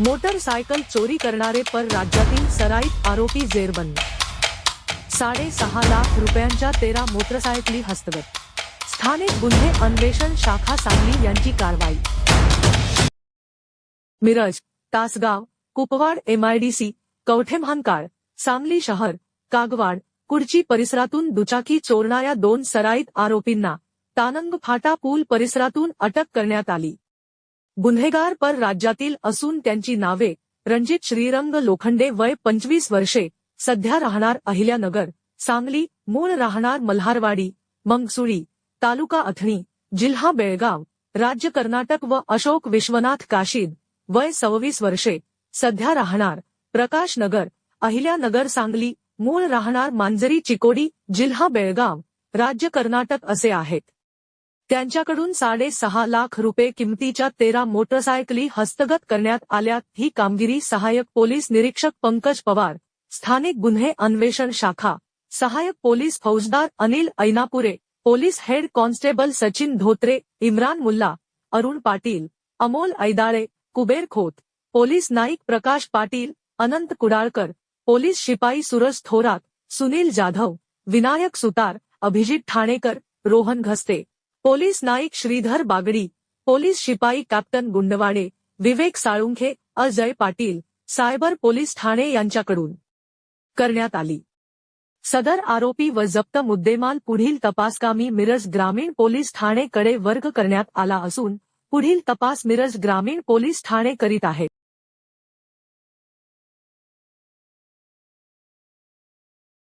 Motorcycle चोरी करणारे पर राज्यातील सराईत आरोपी जेरबंद. साडेसहा लाख रुपयांच्या तेरा मोटरसायकली हस्तगत. स्थानिक गुन्हे अन्वेषण शाखा सांगली यांची कारवाई. मिरज तासगाव कुपवाड एमआयडीसी कवठेमहांकाळ सांगली शहर कागवाड कुडची परिसरातून दुचाकी चोरणाऱ्या दोन सराईत आरोपींना तानंग फाटा पूल परिसरातून अटक करण्यात आली. गुन्हेगार पर राज्यातील असून त्यांची नावे रणजित श्रीरंग लोखंडे वय पंचवीस वर्षे सध्या राहणार अहिल्यानगर सांगली मूळ राहणार मल्हारवाडी मंगसुळी तालुका अथणी जिल्हा बेळगाव राज्य कर्नाटक व अशोक विश्वनाथ काशीद वय सव्वीस वर्षे सध्या राहणार प्रकाश नगर अहिल्यानगर सांगली मूळ राहणार मांजरी चिकोडी जिल्हा बेळगाव राज्य कर्नाटक असे आहेत. त्यांच्याकडून साडेसहा लाख रुपये किमतीच्या तेरा मोटरसायकली हस्तगत करण्यात आल्या. ही कामगिरी सहाय्यक पोलीस निरीक्षक पंकज पवार स्थानिक गुन्हे अन्वेषण शाखा सहाय्यक पोलीस फौजदार Anil Ainapure police head constable Sachin Dhotre Imran Mulla Arun Patil Amol Aidale Kuber Khot police Naik Prakash Patil Anant Kudalkar police शिपाई सुरज थोरात सुनील जाधव विनायक सुतार अभिजित ठाणेकर रोहन घस्ते पोलीस नाईक श्रीधर बागडी पोलीस शिपाई captain Gundwade Vivek Salunkhe Ajay Patil cyber police Thane यांच्याकडून करण्यात आली. सदर आरोपी व जप्त मुद्देमाल पुढील तपासकामी मिरज ग्रामीण पोलीस ठाणेकडे वर्ग करण्यात आला असून पुढील तपास मिरज ग्रामीण पोलीस ठाणे करीत आहेत